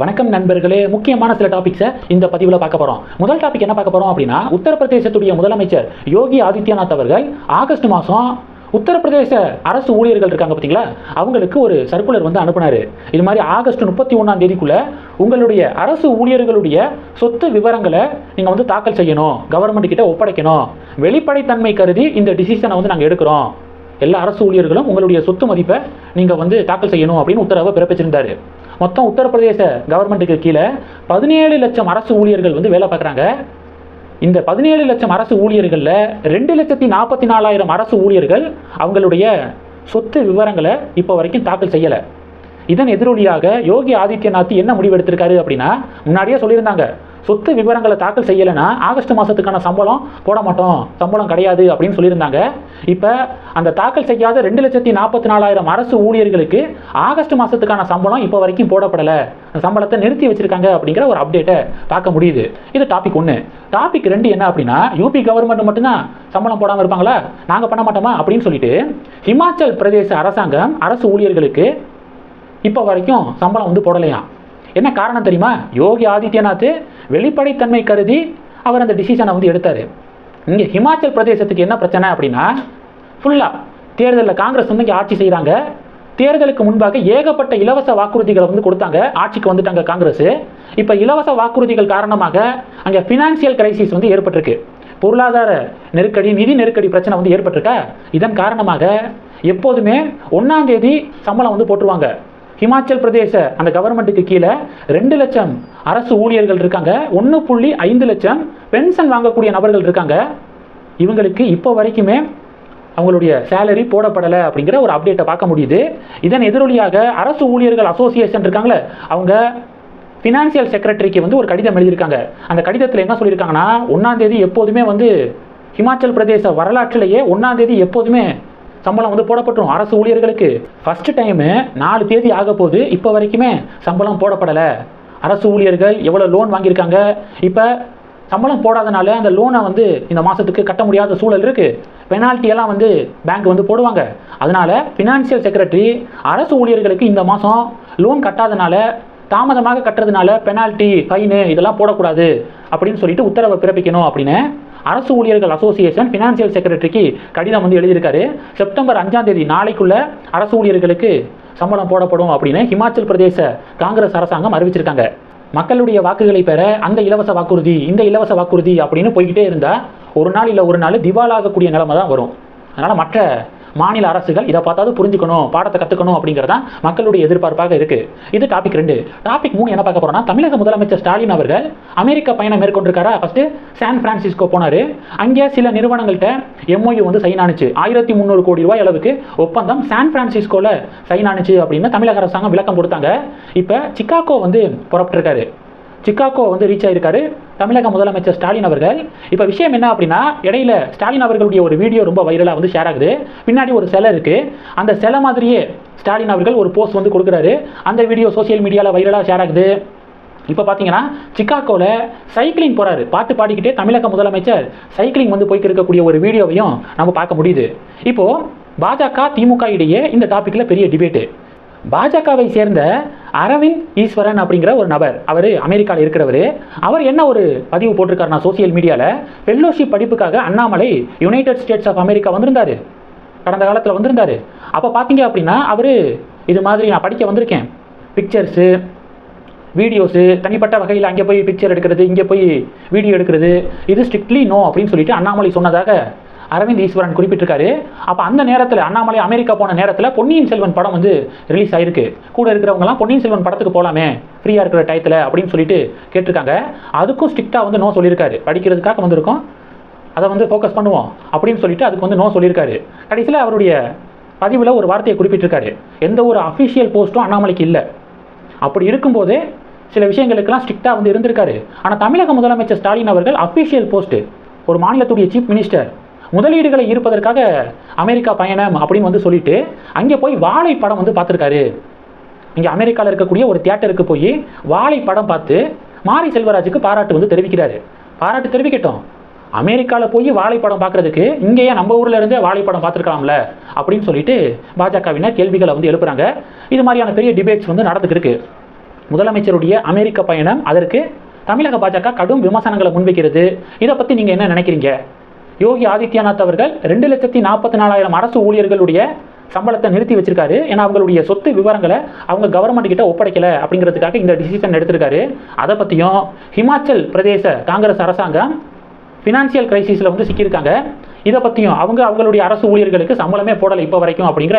வணக்கம் நண்பர்களே முக்கியமான சில டாபிக்ஸை இந்த பதிவில் பார்க்க போகிறோம் முதல் டாபிக் என்ன பார்க்க போகிறோம் அப்படின்னா உத்தரப்பிரதேசத்துடைய முதலமைச்சர் யோகி ஆதித்யநாத் அவர்கள் ஆகஸ்ட் மாதம் உத்தரப்பிரதேச அரசு ஊழியர்கள் இருக்காங்க பார்த்தீங்களா? அவங்களுக்கு ஒரு சர்க்குலர் வந்து அனுப்புனாரு. இது மாதிரி ஆகஸ்ட் முப்பத்தி ஒன்றாம் தேதிக்குள்ள உங்களுடைய அரசு ஊழியர்களுடைய சொத்து விவரங்களை நீங்கள் வந்து தாக்கல் செய்யணும் கவர்மெண்ட் கிட்ட ஒப்படைக்கணும். வெளிப்படைத்தன்மை கருதி இந்த டிசிஷனை வந்து நாங்கள் எடுக்கிறோம். எல்லா அரசு ஊழியர்களும் உங்களுடைய சொத்து மதிப்பை நீங்கள் வந்து தாக்கல் செய்யணும் அப்படின்னு உத்தரவை பிறப்பிச்சிருந்தாரு. மொத்தம் உத்தரப்பிரதேச கவர்மெண்ட்டுக்கு கீழே பதினேழு லட்சம் அரசு ஊழியர்கள் வந்து வேலை பார்க்குறாங்க. இந்த பதினேழு லட்சம் அரசு ஊழியர்களில் ரெண்டு லட்சத்தி நாற்பத்தி நாலாயிரம் அரசு ஊழியர்கள் அவங்களுடைய சொத்து விவரங்களை இப்போ வரைக்கும் தாக்கல் செய்யலை. இதன் எதிரொலியாக யோகி ஆதித்யநாத் என்ன முடிவு எடுத்திருக்காரு அப்படின்னா முன்னாடியே சொல்லியிருந்தாங்க. சொத்து விவரங்களை தாக்கல் செய்யலைன்னா ஆகஸ்ட் மாதத்துக்கான சம்பளம் போட மாட்டோம். சம்பளம் கிடையாது அப்படின்னு சொல்லியிருந்தாங்க. இப்போ அந்த தாக்கல் செய்யாத ரெண்டு லட்சத்தி நாற்பத்தி நாலாயிரம் அரசு ஊழியர்களுக்கு ஆகஸ்ட் மாதத்துக்கான சம்பளம் இப்போ வரைக்கும் போடப்படலை. அந்த சம்பளத்தை நிறுத்தி வச்சிருக்காங்க அப்படிங்கிற ஒரு அப்டேட்டை பார்க்க முடியுது. இது டாபிக் ஒன்று டாபிக் ரெண்டு என்ன அப்படின்னா யூபி கவர்மெண்ட் மட்டும்தான் சம்பளம் போடாமல் இருப்பாங்களா? நாங்கள் பண்ண மாட்டோமா? அப்படின்னு சொல்லிட்டு ஹிமாச்சல் பிரதேச அரசாங்கம் அரசு ஊழியர்களுக்கு இப்போ வரைக்கும் சம்பளம் வந்து போடலையாம். என்ன காரணம் தெரியுமா? யோகி ஆதித்யநாத் வெளிப்படைத்தன்மை கருதி அவர் அந்த டிசிஷனை வந்து எடுத்தார். இங்கே ஹிமாச்சல் பிரதேசத்துக்கு என்ன பிரச்சனை அப்படின்னா ஃபுல்லாக தேர்தலில் காங்கிரஸ் வந்து இங்கே ஆட்சி செய்கிறாங்க தேர்தலுக்கு முன்பாக ஏகப்பட்ட இலவச வாக்குறுதிகளை வந்து கொடுத்தாங்க. ஆட்சிக்கு வந்துட்டாங்க காங்கிரஸ். இப்போ இலவச வாக்குறுதிகள் காரணமாக அங்கே ஃபினான்சியல் கிரைசிஸ் வந்து ஏற்பட்டிருக்கு. பொருளாதார நெருக்கடி நிதி நெருக்கடி பிரச்சனை வந்து ஏற்பட்டிருக்கா? இதன் காரணமாக எப்போதுமே ஒன்றாம் தேதி சம்பளம் வந்து போட்டுருவாங்க. ஹிமாச்சல் பிரதேச அந்த கவர்மெண்ட்டுக்கு கீழே ரெண்டு லட்சம் அரசு ஊழியர்கள் இருக்காங்க. ஒன்று புள்ளி ஐந்து லட்சம் பென்ஷன் வாங்கக்கூடிய நபர்கள் இருக்காங்க. இவங்களுக்கு இப்போ வரைக்குமே அவங்களுடைய சேலரி போடப்படலை அப்படிங்கிற ஒரு அப்டேட்டை பார்க்க முடியுது. இதன் எதிரொலியாக அரசு ஊழியர்கள் அசோசியேஷன் இருக்காங்களே அவங்க ஃபினான்சியல் செக்ரட்டரிக்கு வந்து ஒரு கடிதம் எழுதியிருக்காங்க. அந்த கடிதத்தில் என்ன சொல்லியிருக்காங்கன்னா ஒன்றாந்தேதி எப்போதுமே வந்து ஹிமாச்சல் பிரதேச வரலாற்றிலேயே ஒன்றாந்தேதி எப்போதுமே சம்பளம் வந்து போடப்பட்டுரும் அரசு ஊழியர்களுக்கு. ஃபர்ஸ்ட் டைமு நாலு தேதி ஆக போது இப்போ வரைக்குமே சம்பளம் போடப்படலை. அரசு ஊழியர்கள் எவ்வளோ லோன் வாங்கியிருக்காங்க? இப்போ சம்பளம் போடாதனால அந்த லோனை வந்து இந்த மாதத்துக்கு கட்ட முடியாத சூழல் இருக்குது பெனால்ட்டியெல்லாம் வந்து பேங்க் வந்து போடுவாங்க. அதனால் ஃபினான்ஷியல் செக்ரட்டரி அரசு ஊழியர்களுக்கு இந்த மாதம் லோன் கட்டாதனால தாமதமாக கட்டுறதுனால பெனால்ட்டி ஃபைனு இதெல்லாம் போடக்கூடாது அப்படின்னு சொல்லிட்டு உத்தரவை பிறப்பிக்கணும் அப்படின்னு அரசு ஊழியர்கள் அசோசியேஷன் ஃபினான்சியல் செக்ரட்டரிக்கு கடிதம் வந்து எழுதியிருக்காரு. செப்டம்பர் அஞ்சாம் தேதி நாளைக்குள்ள அரசு ஊழியர்களுக்கு சம்பளம் போடப்படும் அப்படின்னு ஹிமாச்சல் பிரதேச காங்கிரஸ் அரசாங்கம் அறிவிச்சிருக்காங்க. மக்களுடைய வாக்குகளை பெற அந்த இலவச வாக்குறுதி இந்த இலவச வாக்குறுதி அப்படின்னு போய்கிட்டே இருந்தால் ஒரு நாள் இல்லை ஒரு நாள் திவாலாகக்கூடிய நிலைமை தான் வரும். அதனால் மற்ற மாநில அரசுகள் இதை பார்த்தாவது புரிஞ்சுக்கணும் பாடத்தை கற்றுக்கணும் அப்படிங்கிறது தான் மக்களுடைய எதிர்பார்ப்பாக இருக்குது இது டாபிக் ரெண்டு. டாபிக் மூணு என்ன பார்க்க போகிறோம்னா தமிழக முதலமைச்சர் ஸ்டாலின் அவர்கள் அமெரிக்க பயணம் மேற்கொண்டிருக்காரா? ஃபஸ்ட்டு சான் பிரான்சிஸ்கோ போனார். அங்கே சில நிறுவனங்கள்கிட்ட எம்ஓயு வந்து சைன் ஆனுச்சு. ஆயிரத்தி முந்நூறு கோடி ரூபாய் அளவுக்கு ஒப்பந்தம் சான் பிரான்சிஸ்கோவில் சைன் ஆனுச்சு அப்படின்னு தமிழக அரசாங்கம் விளக்கம் கொடுத்தாங்க. இப்போ சிக்காகோ வந்து புறப்பட்டிருக்காரு. சிக்காகோ வந்து ரீச் ஆயிருக்காரு. தமிழக முதலமைச்சர் ஸ்டாலின் அவர்கள் இப்போ விஷயம் என்ன அப்படின்னா இடையில ஸ்டாலின் அவர்களுடைய ஒரு வீடியோ ரொம்ப வைரலாக வந்து ஷேர் ஆகுது. பின்னாடி ஒரு சிலை இருக்குது அந்த சிலை மாதிரியே ஸ்டாலின் அவர்கள் ஒரு போஸ்ட் வந்து கொடுக்குறாரு. அந்த வீடியோ சோஷியல் மீடியாவில் வைரலாக ஷேர் ஆகுது. இப்போ பார்த்தீங்கன்னா சிக்காகோவில் சைக்கிளிங் போகிறாரு பாட்டு பாடிக்கிட்டே தமிழக முதலமைச்சர் சைக்கிளிங் வந்து போய்க்கு இருக்கக்கூடிய ஒரு வீடியோவையும் நம்ம பார்க்க முடியுது. இப்போது பாஜக திமுக இடையே இந்த டாப்பிக்கில் பெரிய டிபேட்டு பாஜகவை சேர்ந்த அரவிந்த் ஈஸ்வரன் அப்படிங்கிற ஒரு நபர். அவர் அமெரிக்காவில் இருக்கிறவர். அவர் என்ன ஒரு பதிவு போட்டிருக்காருனா சோசியல் மீடியாவில் ஃபெல்லோஷிப் படிப்புக்காக Annamalai United States of America வந்திருந்தார். கடந்த காலத்தில் வந்திருந்தார். அப்போ பார்த்தீங்க அப்படின்னா அவர் இது மாதிரி நான் படிக்க வந்திருக்கேன். பிக்சர்ஸு வீடியோஸு தனிப்பட்ட வகையில் அங்கே போய் பிக்சர் எடுக்கிறது இங்கே போய் வீடியோ எடுக்கிறது. இது ஸ்ட்ரிக்ட்லி நோ அப்படின்னு சொல்லிட்டு அண்ணாமலை சொன்னதாக அரவிந்த் ஈஸ்வரன் குறிப்பிட்டிருக்காரு. அப்போ அந்த நேரத்தில் அண்ணாமலை அமெரிக்கா போன நேரத்தில் பொன்னியின் செல்வன் படம் வந்து ரிலீஸ் ஆயிருக்கு. கூட இருக்கிறவங்கலாம் பொன்னியின் செல்வன் படத்துக்கு போகலாமே ஃப்ரீயாக இருக்கிற டயத்தில் அப்படின்னு சொல்லிட்டு கேட்டிருக்காங்க. அதுக்கும் ஸ்ட்ரிக்டாக வந்து நோ சொல்லியிருக்காரு. படிக்கிறதுக்காக வந்திருக்கோம். அதை வந்து ஃபோக்கஸ் பண்ணுவோம் அப்படின்னு சொல்லிட்டு அதுக்கு வந்து நோ சொல்லியிருக்காரு. கடைசியில் அவருடைய பதிவில் ஒரு வார்த்தையை குறிப்பிட்டிருக்காரு. எந்த ஒரு அஃபிஷியல் போஸ்ட்டும் அண்ணாமலைக்கு இல்லை. அப்படி இருக்கும்போதே சில விஷயங்களுக்கெல்லாம் ஸ்ட்ரிக்டாக வந்து இருந்திருக்காரு. ஆனால் தமிழக முதலமைச்சர் ஸ்டாலின் அவர்கள் அஃபிஷியல் போஸ்ட்டு ஒரு மாநிலத்துடைய சீஃப் மினிஸ்டர் முதலீடுகளை ஈர்ப்பதற்காக அமெரிக்கா பயணம் அப்படின்னு வந்து சொல்லிட்டு அங்கே போய் வாழை படம் வந்து பார்த்துருக்காரு. இங்கே அமெரிக்காவில் இருக்கக்கூடிய ஒரு தியேட்டருக்கு போய் வாழை படம் பார்த்து மாரி செல்வராஜுக்கு பாராட்டு வந்து தெரிவிக்கிறாரு. பாராட்டு தெரிவிக்கட்டும். அமெரிக்காவில் போய் வாழைப்படம் பார்க்குறதுக்கு இங்கேயே நம்ம ஊரில் இருந்தே வாழைப்படம் பார்த்துருக்கலாம்ல அப்படின்னு சொல்லிட்டு பாஜகவினர் கேள்விகளை வந்து எழுப்புறாங்க. இது மாதிரியான பெரிய டிபேட்ஸ் வந்து நடந்துக்கிருக்கு முதலமைச்சருடைய அமெரிக்க பயணம் அதற்கு தமிழக பாஜக கடும் விமர்சனங்களை முன்வைக்கிறது. இதை பற்றி நீங்கள் என்ன நினைக்கிறீங்க? யோகி ஆதித்யநாத் அவர்கள் ரெண்டு லட்சத்தி நாற்பத்தி நாலாயிரம் அரசு ஊழியர்களுடைய சம்பளத்தை நிறுத்தி வச்சிருக்காரு. ஏன்னா அவங்களுடைய சொத்து விவரங்களை அவங்க கவர்மெண்ட் கிட்ட ஒப்படைக்கல அப்படிங்கிறதுக்காக இந்த டிசிஷன் எடுத்திருக்காரு. அதை பற்றியும் ஹிமாச்சல் பிரதேச காங்கிரஸ் அரசாங்கம் ஃபினான்ஷியல் கிரைசிஸில் வந்து சிக்கியிருக்காங்க. இதை பற்றியும் அவங்க அவங்களுடைய அரசு ஊழியர்களுக்கு சம்பளமே போடலை இப்போ வரைக்கும் அப்படிங்கிற